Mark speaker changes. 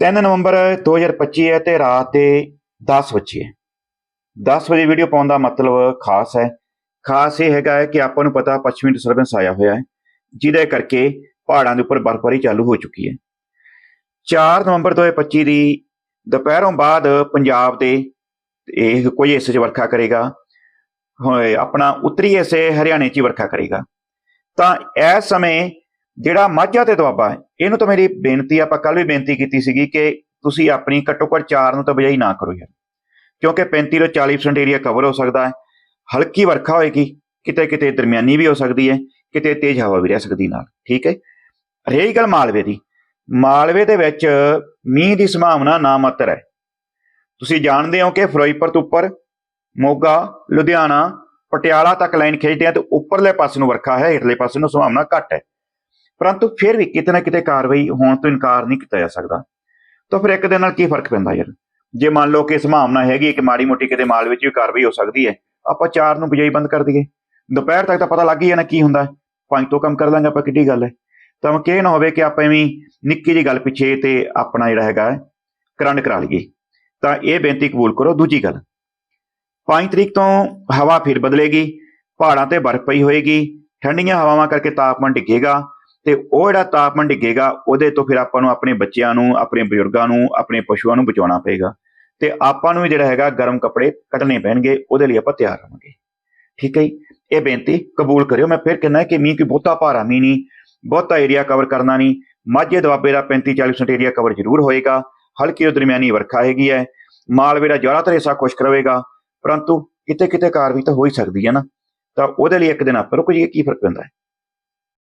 Speaker 1: 3 ਨਵੰਬਰ 2025 ਹੈ ਤੇ ਰਾਤ ਦੇ 10 ਵਜੇ ਹੈ। 10 ਵਜੇ ਵੀਡੀਓ ਪਾਉਣ ਦਾ ਮਤਲਬ ਖਾਸ ਹੈ। ਖਾਸ ਇਹ ਹੈਗਾ ਹੈ ਕਿ ਆਪਾਂ ਨੂੰ ਪਤਾ ਪੱਛਮੀ ਡਿਸਟਰਬੈਂਸ ਆਇਆ ਹੋਇਆ ਹੈ, ਜਿਹਦੇ ਕਰਕੇ ਪਹਾੜਾਂ ਦੇ ਉੱਪਰ ਬਰਫ਼ਬਾਰੀ ਚਾਲੂ ਹੋ ਚੁੱਕੀ ਹੈ। 4 ਨਵੰਬਰ 2025 ਦੀ ਦੁਪਹਿਰੋਂ ਬਾਅਦ ਪੰਜਾਬ ਦੇ ਇਹ ਕੋਈ ਹਿੱਸੇ 'ਚ ਵਰਖਾ ਕਰੇਗਾ। ਹੋਏ, ਆਪਣਾ ਉੱਤਰੀ ਹਿੱਸੇ ਹਰਿਆਣੇ 'ਚ ਹੀ ਵਰਖਾ ਕਰੇਗਾ। ਤਾਂ ਇਸ ਸਮੇਂ ਜਿਹੜਾ ਮਾਝਾ ਤੇ ਦੁਆਬਾ ਹੈ, ਇਹਨੂੰ ਤਾਂ ਮੇਰੀ ਬੇਨਤੀ ਆਪਾਂ ਕੱਲ ਵੀ ਬੇਨਤੀ ਕੀਤੀ ਸੀਗੀ ਕਿ ਤੁਸੀਂ ਆਪਣੀ ਘੱਟੋ ਘੱਟ 4 ਨੂੰ ਤਾਂ ਬਜਾਈ ਨਾ ਕਰੋ ਯਾਰ। ਕਿਉਂਕਿ 35 ਤੋਂ 40% ਏਰੀਆ ਕਵਰ ਹੋ ਸਕਦਾ ਹੈ, ਹਲਕੀ ਵਰਖਾ ਹੋਏਗੀ, ਕਿਤੇ ਕਿਤੇ ਦਰਮਿਆਨੀ ਵੀ ਹੋ ਸਕਦੀ ਹੈ, ਕਿਤੇ ਤੇਜ਼ ਹਵਾ ਵੀ ਰਹਿ ਸਕਦੀ ਨਾਲ, ਠੀਕ ਹੈ? ਰਹੀ ਗੱਲ ਮਾਲਵੇ ਦੀ, ਮਾਲਵੇ ਦੇ ਵਿੱਚ ਮੀਂਹ ਦੀ ਸੰਭਾਵਨਾ ਨਾ ਮਾਤਰ ਹੈ। ਤੁਸੀਂ ਜਾਣਦੇ ਹੋ ਕਿ ਫਿਰੋਜ਼ਪੁਰ ਤੋਂ ਉੱਪਰ ਮੋਗਾ, ਲੁਧਿਆਣਾ, ਪਟਿਆਲਾ ਤੱਕ ਲਾਈਨ ਖਿੱਚਦੇ ਆ ਤੇ ਉੱਪਰਲੇ ਪਾਸੇ ਨੂੰ ਵਰਖਾ ਹੈ, ਹੇਠਲੇ ਪਾਸੇ ਨੂੰ ਸੰਭਾਵਨਾ ਘੱਟ ਹੈ। ਪਰੰਤੂ ਫਿਰ ਵੀ ਕਿਤੇ ਨਾ ਕਿਤੇ ਕਾਰਵਾਈ ਹੋਣ ਤੋਂ ਇਨਕਾਰ ਨਹੀਂ ਕੀਤਾ ਜਾ ਸਕਦਾ। ਤਾਂ ਫਿਰ ਇੱਕ ਦਿਨ ਨਾਲ ਕੀ ਫ਼ਰਕ ਪੈਂਦਾ ਯਾਰ? ਜੇ ਮੰਨ ਲਓ ਕਿ ਸੰਭਾਵਨਾ ਹੈਗੀ ਕਿ ਮਾੜੀ ਮੋਟੀ ਕਿਤੇ ਮਾਲ ਵਿੱਚ ਵੀ ਕਾਰਵਾਈ ਹੋ ਸਕਦੀ ਹੈ, ਆਪਾਂ ਚਾਰ ਨੂੰ ਬਿਜਾਈ ਬੰਦ ਕਰ ਦਈਏ। ਦੁਪਹਿਰ ਤੱਕ ਤਾਂ ਪਤਾ ਲੱਗ ਹੀ ਜਾਣਾ ਕੀ ਹੁੰਦਾ। ਪੰਜ ਤੋਂ ਕੰਮ ਕਰ ਲਾਂਗੇ ਆਪਾਂ, ਕਿੱਡੀ ਗੱਲ ਹੈ। ਤਾਂ ਉਹ ਕਿ ਨਾ ਹੋਵੇ ਕਿ ਆਪਾਂ ਐਵੇਂ ਨਿੱਕੀ ਜਿਹੀ ਗੱਲ ਪਿੱਛੇ ਤੇ ਆਪਣਾ ਜਿਹੜਾ ਹੈਗਾ ਕਰੰਡ ਕਰਾ ਲਈਏ। ਤਾਂ ਇਹ ਬੇਨਤੀ ਕਬੂਲ ਕਰੋ। ਦੂਜੀ ਗੱਲ 5 ਤਰੀਕ ਤੋਂ ਹਵਾ ਫਿਰ ਬਦਲੇਗੀ, ਪਹਾੜਾਂ ਤੇ ਬਰਫ਼ ਪਈ ਹੋਏਗੀ, ਠੰਡੀਆਂ ਹਵਾਵਾਂ ਕਰਕੇ ਤਾਪਮਾਨ ਡਿੱਗੇਗਾ ਤੇ ਉਹ ਜਿਹੜਾ ਤਾਪਮਾਨ ਡਿੱਗੇਗਾ, ਉਹਦੇ ਤੋਂ ਫਿਰ ਆਪਾਂ ਨੂੰ ਆਪਣੇ ਬੱਚਿਆਂ ਨੂੰ, ਆਪਣੇ ਬਜ਼ੁਰਗਾਂ ਨੂੰ, ਆਪਣੇ ਪਸ਼ੂਆਂ ਨੂੰ ਬਚਾਉਣਾ ਪਏਗਾ। ਤੇ ਆਪਾਂ ਨੂੰ ਵੀ ਜਿਹੜਾ ਹੈਗਾ ਗਰਮ ਕੱਪੜੇ ਕੱਢਣੇ ਪੈਣਗੇ, ਉਹਦੇ ਲਈ ਆਪਾਂ ਤਿਆਰ ਰਹਾਂਗੇ ਠੀਕ ਹੈ ਜੀ? ਇਹ ਬੇਨਤੀ ਕਬੂਲ ਕਰਿਓ। ਮੈਂ ਫਿਰ ਕਹਿੰਦਾ ਕਿ ਮੀਂਹ ਕੋਈ ਬਹੁਤਾ ਭਾਰਾ ਮੀਂਹ ਨਹੀਂ, ਬਹੁਤਾ ਏਰੀਆ ਕਵਰ ਕਰਨਾ ਨਹੀਂ। ਮਾਝੇ ਦੁਆਬੇ ਦਾ 35-40% ਏਰੀਆ ਕਵਰ ਜ਼ਰੂਰ ਹੋਏਗਾ। ਹਲਕੀ ਤੋਂ ਦਰਮਿਆਨੀ ਵਰਖਾ ਹੈਗੀ ਹੈ। ਮਾਲਵੇ ਦਾ ਜ਼ਿਆਦਾਤਰ ਹਿੱਸਾ ਖੁਸ਼ਕ ਰਹੇਗਾ। ਪਰੰਤੂ ਕਿਤੇ ਕਿਤੇ ਕਾਰਵਾਈ ਤਾਂ ਹੋ ਹੀ ਸਕਦੀ ਹੈ ਨਾ। ਤਾਂ ਉਹਦੇ ਲਈ ਇੱਕ ਦਿਨ ਆਪਾਂ ਰੁਕ ਜਾਈਏ, ਕੀ ਫ਼ਰਕ ਪੈਂਦਾ ਹੈ?